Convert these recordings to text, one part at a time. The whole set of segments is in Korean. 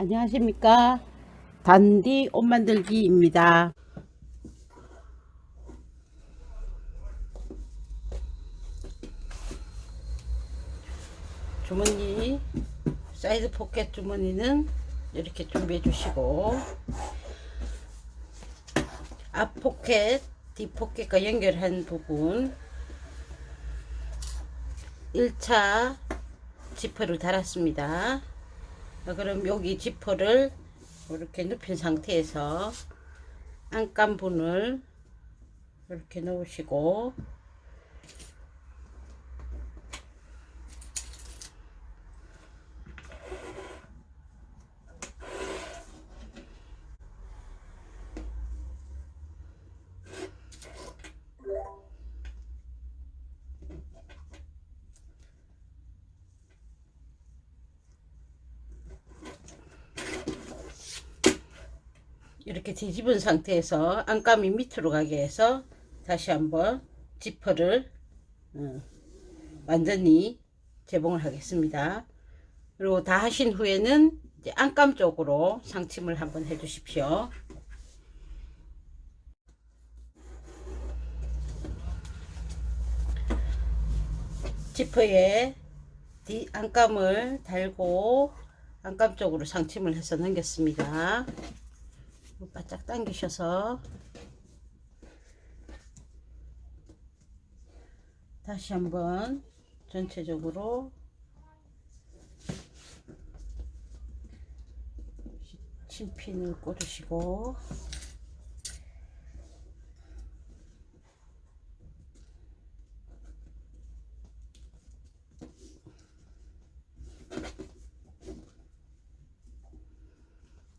안녕하십니까? 단디 옷 만들기입니다. 주머니 사이드 포켓 주머니는 이렇게 준비해 주시고 앞 포켓 뒷 포켓과 연결한 부분 1차 지퍼를 달았습니다 자, 그럼 여기 지퍼를 이렇게 눕힌 상태에서 안감 분을 이렇게 넣으시고 이렇게 뒤집은 상태에서 안감이 밑으로 가게 해서 다시 한번 지퍼를 어, 완전히 재봉을 하겠습니다. 그리고 다 하신 후에는 이제 안감 쪽으로 상침을 한번 해 주십시오. 지퍼에 뒤 안감을 달고 안감 쪽으로 상침을 해서 넘겼습니다. 바짝 당기셔서. 다시 한번 전체적으로 신핀을 꽂으시고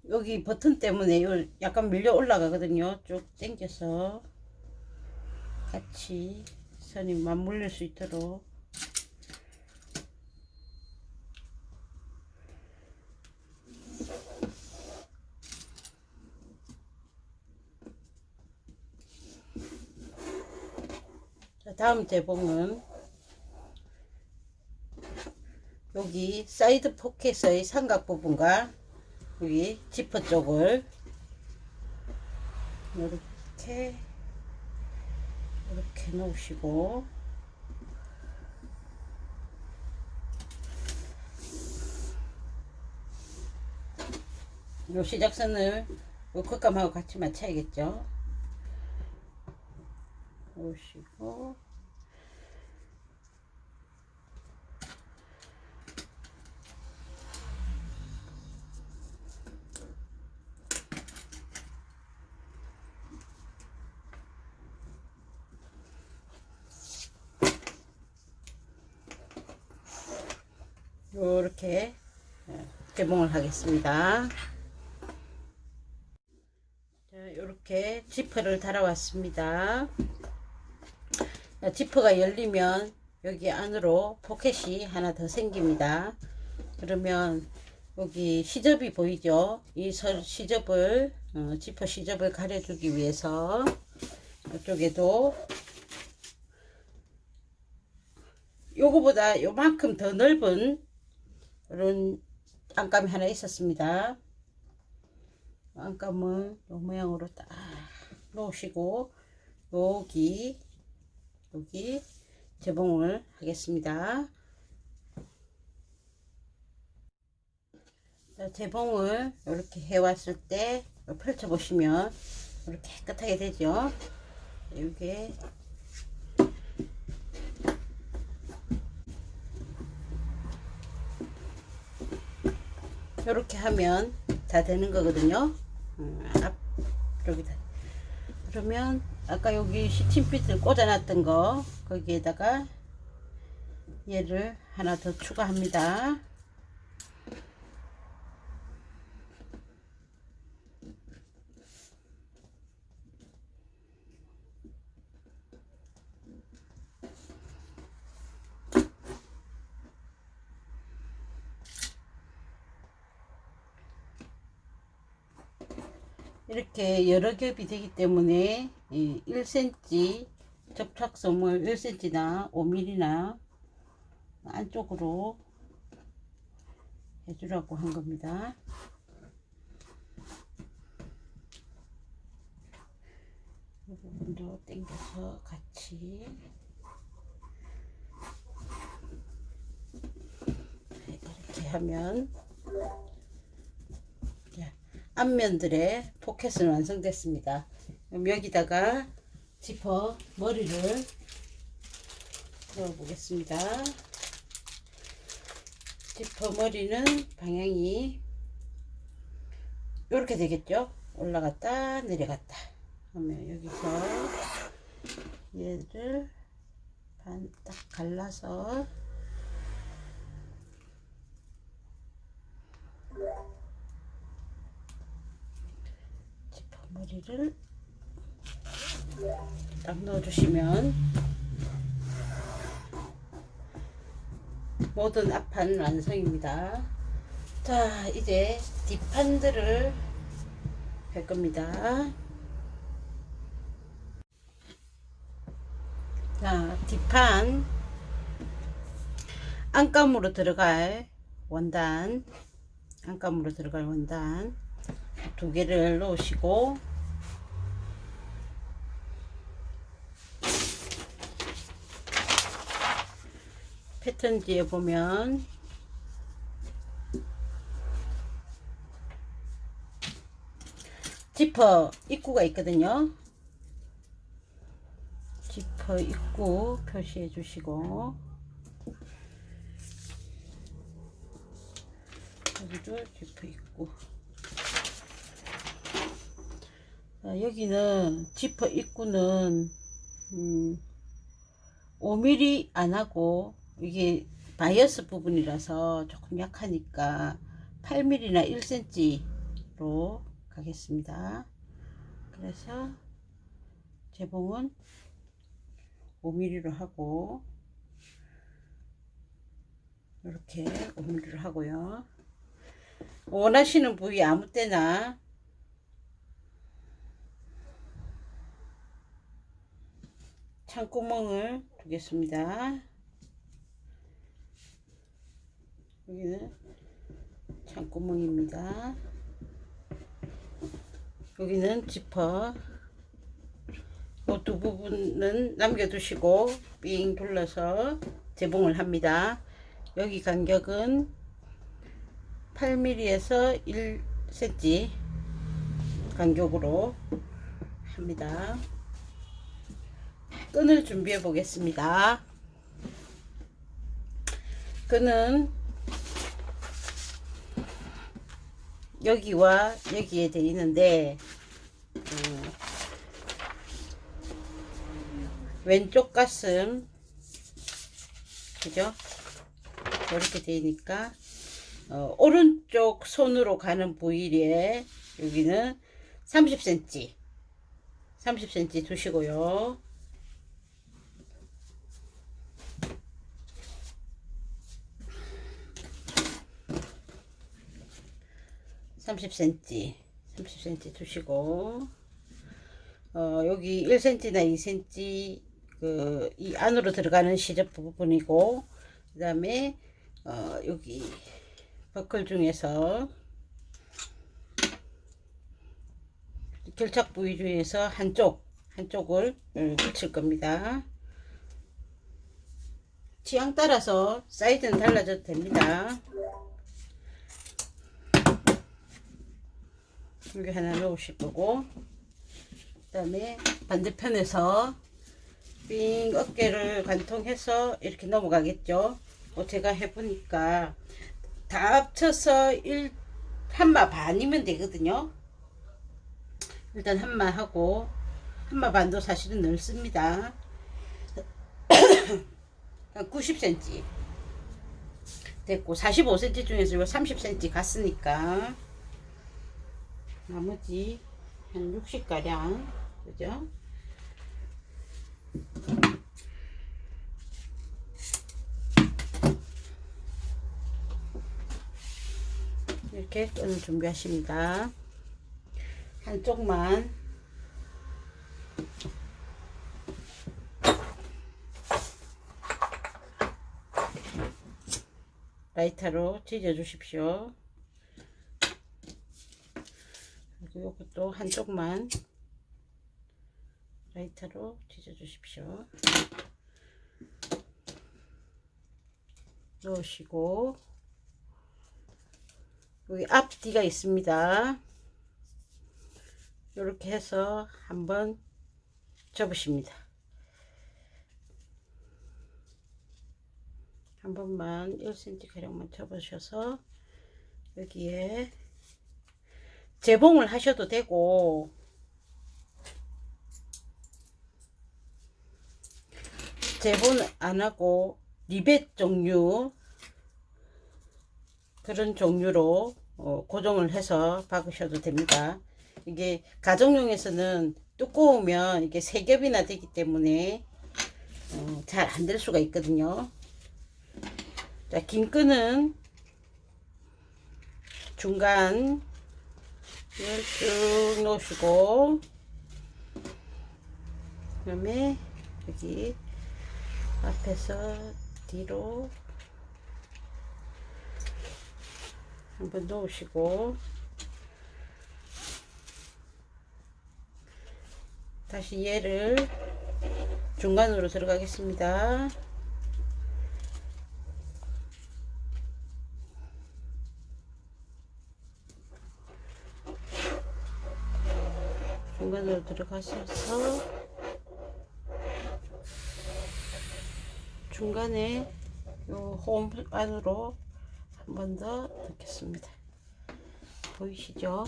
여기 버튼 때문에 요 약간 밀려 올라가거든요. 쭉 당겨서 같이 선이 맞물릴 수 있도록 자, 다음 재봉은 여기 사이드 포켓의 삼각 부분과 여기 지퍼 쪽을 이렇게 이렇게 놓으시고. 요 시작선을 요 겉감하고 같이 맞춰야겠죠? 놓으시고 요렇게 개봉을 하겠습니다. 자, 요렇게 지퍼를 달아왔습니다. 자, 지퍼가 열리면 여기 안으로 포켓이 하나 더 생깁니다. 그러면 여기 시접이 보이죠? 이 서- 시접을 어, 지퍼 시접을 가려주기 위해서 이쪽에도 요거보다 요만큼 더 넓은 이런 안감이 하나 있었습니다. 안감을 요 모양으로 딱 놓으시고 여기 여기 재봉을 하겠습니다. 자, 재봉을 이렇게 해왔을 때 펼쳐 보시면 이렇게 깨끗하게 되죠. 이게 이렇게 하면 다 되는 거거든요. 음, 앞 여기다. 그러면 아까 여기 시침핏을 꽂아놨던 거 거기에다가 얘를 하나 더 추가합니다. 이렇게 여러 겹이 되기 때문에 예, 1cm 접착솜을 1cm나 5mm나 안쪽으로 해주라고 한 겁니다. 이 부분도 당겨서 같이 이렇게 하면 앞면들의 포켓은 완성됐습니다. 여기다가 지퍼 머리를 넣어 보겠습니다. 지퍼 머리는 방향이 이렇게 되겠죠? 올라갔다 내려갔다 하면 여기서 얘를 반 딱 갈라서 머리를 딱 넣어주시면 모든 앞판 완성입니다. 자, 이제 뒷판들을 할 겁니다. 자, 뒷판 안감으로 들어갈 원단, 안감으로 들어갈 원단 두 개를 놓으시고 패턴지에 보면 지퍼 입구가 있거든요. 지퍼 입구 표시해 주시고 여기도 지퍼 입구 자, 여기는 지퍼 입구는 음, 5mm 안 하고 이게 바이어스 부분이라서 조금 약하니까 8mm나 1cm로 가겠습니다. 그래서 재봉은 5mm로 하고 이렇게 5mm로 하고요. 원하시는 부위 아무 때나 창구멍을 두겠습니다. 여기는 창구멍입니다. 여기는 지퍼 이두 부분은 남겨두시고 삥 둘러서 재봉을 합니다. 여기 간격은 8mm에서 1cm 간격으로 합니다. 끈을 준비해 보겠습니다. 끈은 여기와 여기에 되어 있는데 음, 왼쪽 가슴 그죠? 이렇게 되니까 어, 오른쪽 손으로 가는 부위에 여기는 30cm 30cm 두시고요. 30cm 30cm 두시고 어, 여기 1cm나 2cm 그 이 안으로 들어가는 시접 부분이고 그 다음에 어, 여기 버클 중에서 결착 부위 중에서 한쪽 한쪽을 음, 붙일 겁니다. 취향 따라서 사이즈는 달라져도 됩니다. 여기 하나 넣으실 거고. 그 다음에 반대편에서 삥 어깨를 관통해서 이렇게 넘어가겠죠. 어, 제가 해보니까 다 합쳐서 1 한마 반이면 되거든요. 일단 한마 하고 한마 반도 사실은 넓습니다. 90cm 됐고 45cm 중에서 요 30cm 갔으니까 나머지 한 60가량 그죠? 이렇게 끈을 준비하십니다. 한쪽만 라이터로 찢어 주십시오. 그리고 이것도 한쪽만 라이터로 찢어 주십시오. 넣으시고 여기 앞뒤가 있습니다. 이렇게 해서 한번 접으십니다. 한 번만 1cm 가량만 접으셔서 여기에 재봉을 하셔도 되고 재본 안 하고 리벳 종류 그런 종류로 어, 고정을 해서 박으셔도 됩니다. 이게 가정용에서는 두꺼우면 이게 세 겹이나 되기 때문에 어, 잘안 될 수가 있거든요. 자, 긴 끈은 중간 쭉 놓으시고 그 다음에 여기 앞에서 뒤로 한번 놓으시고 다시 얘를 중간으로 들어가겠습니다. 중간으로 들어가셔서 중간에 요홈 안으로 한 번 더 넣겠습니다. 보이시죠?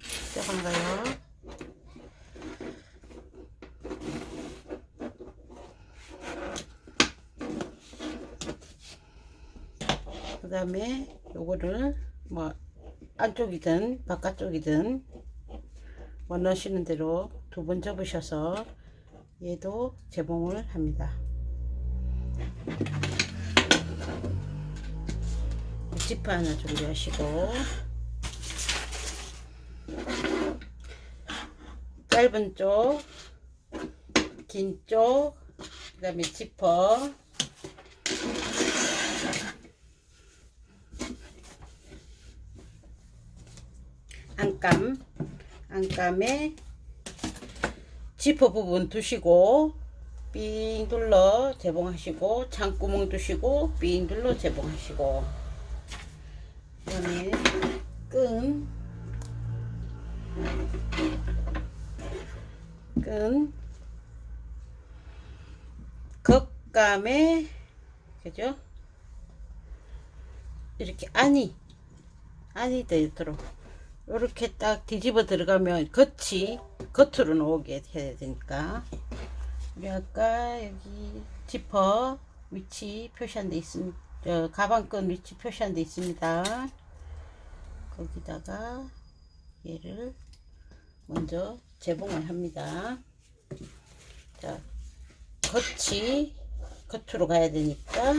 시작한가요? 그 다음에 요거를 뭐 안쪽이든 바깥쪽이든 원하시는 대로 두 번 접으셔서 얘도 재봉을 합니다. 지퍼 하나 준비하시고 짧은 쪽, 긴 쪽, 그 다음에 지퍼 안감 안감에 지퍼 부분 두시고 삥 둘러 재봉하시고 창구멍 두시고 삥 둘러 재봉하시고 그다음에 끈, 끈, 겉감에 그죠? 이렇게 안이 안이 되도록 이렇게 딱 뒤집어 들어가면 겉이 겉으로 나오게 해야 되니까 우리 아까 여기 지퍼 위치 표시한 데 있습니다. 저 가방끈 위치 표시한 데 있습니다. 거기다가 얘를 먼저 재봉을 합니다. 자, 겉이 겉으로 가야 되니까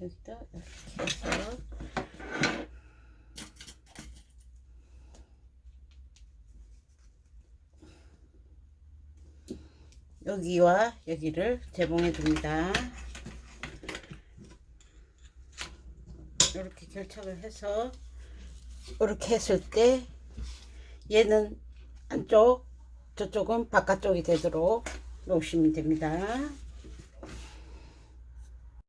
여기다 이렇게 해서 여기와 여기를 재봉해 줍니다. 이렇게 결착을 해서 이렇게 했을 때 얘는 안쪽 저쪽은 바깥쪽이 되도록 놓으시면 됩니다.